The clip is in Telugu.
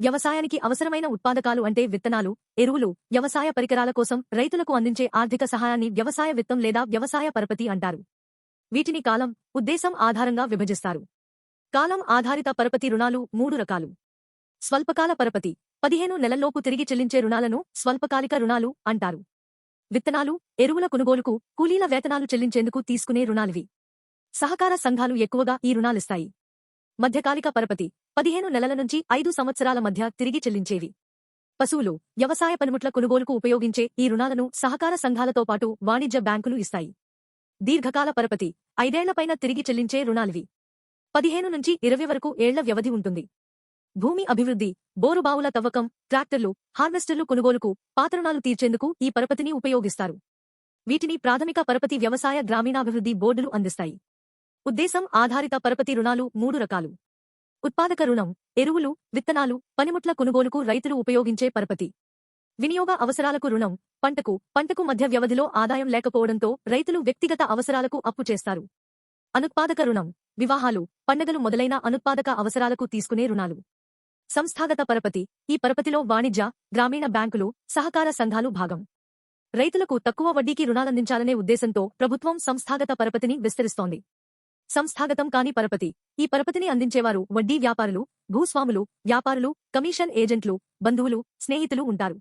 వ్యవసాయానికి అవసరమైన ఉత్పాదకాలు అంటే విత్తనాలు ఎరువులు వ్యవసాయ పరికరాల కోసం రైతులకు అందించే ఆర్థిక సహాయాన్ని వ్యవసాయ విత్తం లేదా వ్యవసాయ పరపతి అంటారు. వీటిని కాలం ఉద్దేశం ఆధారంగా విభజిస్తారు. కాలం ఆధారిత పరపతి రుణాలు మూడు రకాలు. స్వల్పకాల పరపతి పదిహేను నెలల్లోపు తిరిగి చెల్లించే రుణాలను స్వల్పకాలిక రుణాలు అంటారు. విత్తనాలు ఎరువుల కొనుగోలుకు కూలీల వేతనాలు చెల్లించేందుకు తీసుకునే రుణాలివి. సహకార సంఘాలు ఎక్కువగా ఈ రుణాలిస్తాయి. మధ్యకాలిక పరపతి. పదిహేను నెలల నుంచి ఐదు సంవత్సరాల మధ్య తిరిగి చెల్లించేవి. పశువులు వ్యవసాయ పనిముట్ల కొనుగోలుకు ఉపయోగించే ఈ రుణాలను సహకార సంఘాలతో పాటు వాణిజ్య బ్యాంకులు ఇస్తాయి. దీర్ఘకాల పరపతి. ఐదేళ్ళపైన తిరిగి చెల్లించే రుణాలివి. పదిహేను నుంచి ఇరవై వరకు ఏళ్ళ వ్యవధి ఉంటుంది. భూమి అభివృద్ధి. బోరుబావుల తవ్వకం ట్రాక్టర్లు హార్వెస్టర్లు కొనుగోలుకు పాత తీర్చేందుకు ఈ పరపతిని ఉపయోగిస్తారు. వీటిని ప్రాథమిక పరపతి వ్యవసాయ గ్రామీణాభివృద్ధి బోర్డులు అందిస్తాయి. ఉద్దేశం ఆధారిత పరపతి రుణాలు మూడు రకాలు. ఉత్పాదక రుణం ఎరువులు విత్తనాలు పనిముట్ల కొనుగోలుకు రైతులు ఉపయోగించే పరపతి. వినియోగ అవసరాలకు రుణం పంటకు పంటకు మధ్య వ్యవధిలో ఆదాయం లేకపోవడంతో రైతులు వ్యక్తిగత అవసరాలకు అప్పు చేస్తారు. అనుత్పాదక రుణం వివాహాలు పండగలు మొదలైన అనుత్పాదక అవసరాలకు తీసుకునే రుణాలు. సంస్థాగత పరపతి ఈ పరపతిలో వాణిజ్య గ్రామీణ బ్యాంకులు సహకార సంఘాలు భాగం. రైతులకు తక్కువ వడ్డీకి రుణాలందించాలనే ఉద్దేశంతో ప్రభుత్వం సంస్థాగత పరపతిని విస్తరిస్తోంది. సంస్థాగతం కాని పరపతి. ఈ పరపతిని అందించేవారు వడ్డీ వ్యాపారులు భూస్వాములు వ్యాపారులు కమిషన్ ఏజెంట్లు బంధువులు స్నేహితులు ఉంటారు.